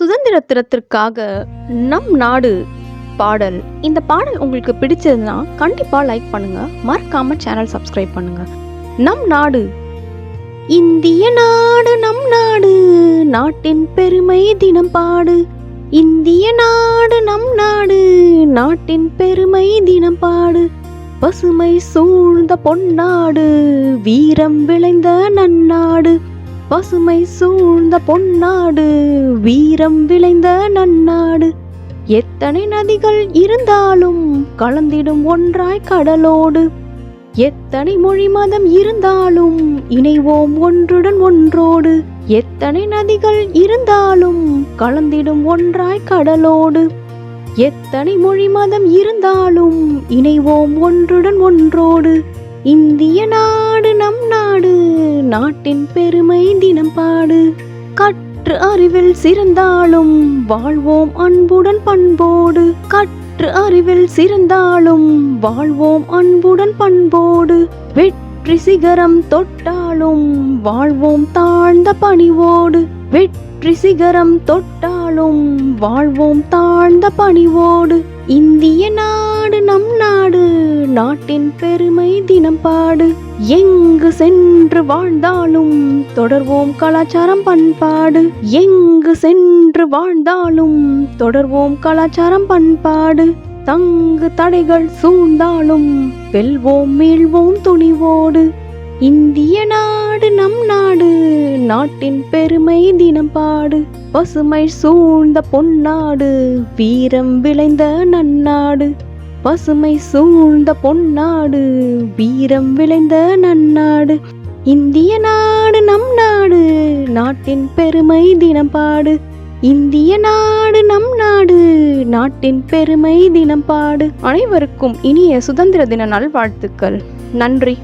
சுதந்திரத்திற்காக நம் நாடு பாடல். இந்த பாடல் உங்களுக்கு பிடிச்சதுன்னா கண்டிப்பாக லைக் பண்ணுங்க. மறக்காம சேனல் சப்ஸ்கிரைப் பண்ணுங்க. நம் நாடு. இந்திய நாடு நம் நாடு. நாட்டின் பெருமை தினம் பாடு. இந்திய நாடு நம் நாடு. நாட்டின் பெருமை தினம் பாடு. பசுமை சூழ்ந்த பொன்னாடு. வீரம் விளைந்த நன்னாடு. பசுமை சூழ்ந்த பொன்னாடு வீரம் விளைந்த நன்னாடு. எத்தனை நதிகள் இருந்தாலும் கலந்திடும் ஒன்றாய் கடலோடு. எத்தனை மொழி மதம் இருந்தாலும் இணைவோம் ஒன்றுடன் ஒன்றோடு. எத்தனை நதிகள் இருந்தாலும் கலந்திடும் ஒன்றாய் கடலோடு. எத்தனை மொழி மதம் இருந்தாலும் இணைவோம் ஒன்றுடன் ஒன்றோடு. இந்திய நாடு நம் நாட்டின் பெருமை தினம் பாடு. கற்று அறிவில் சிறந்தாலும் வாழ்வோம் அன்புடன் பண்போடு. கற்று அறிவில் சிறந்தாலும் வாழ்வோம் அன்புடன் பண்போடு. வெற்றி சிகரம் தொட்டாலும் வாழ்வோம் தாழ்ந்த பணிவோடு. வெற்றி சிகரம் தொட்டாலும் வாழ்வோம் தாழ்ந்த பணிவோடு. இந்திய நாட்டின் பெருமை தினம் பாடு. எங்கு சென்று வாழ்ந்தாலும் தொடர்வோம் கலாச்சாரம் பண்பாடு. எங்கு சென்று வாழ்ந்தாலும் தொடர்வோம் கலாச்சாரம் பண்பாடு. தங்கு தடைகள் சூழ்ந்தாலும் வெல்வோம் மீள்வோம் துணிவோடு. இந்திய நாடு நம் நாடு நாட்டின் பெருமை தினம் பாடு. பசுமை சூழ்ந்த பொன்னாடு வீரம் விளைந்த நன்னாடு. பசுமை சூழ்ந்த பொன்னாடு வீரம் விளைந்த நன்னாடு இந்திய நாடு நம் நாடு நாட்டின் பெருமை தினம் பாடு இந்திய நாடு நம் நாடு நாட்டின் பெருமை தினம் பாடு அனைவருக்கும் இனிய சுதந்திர தின நல்வாழ்த்துக்கள். நன்றி.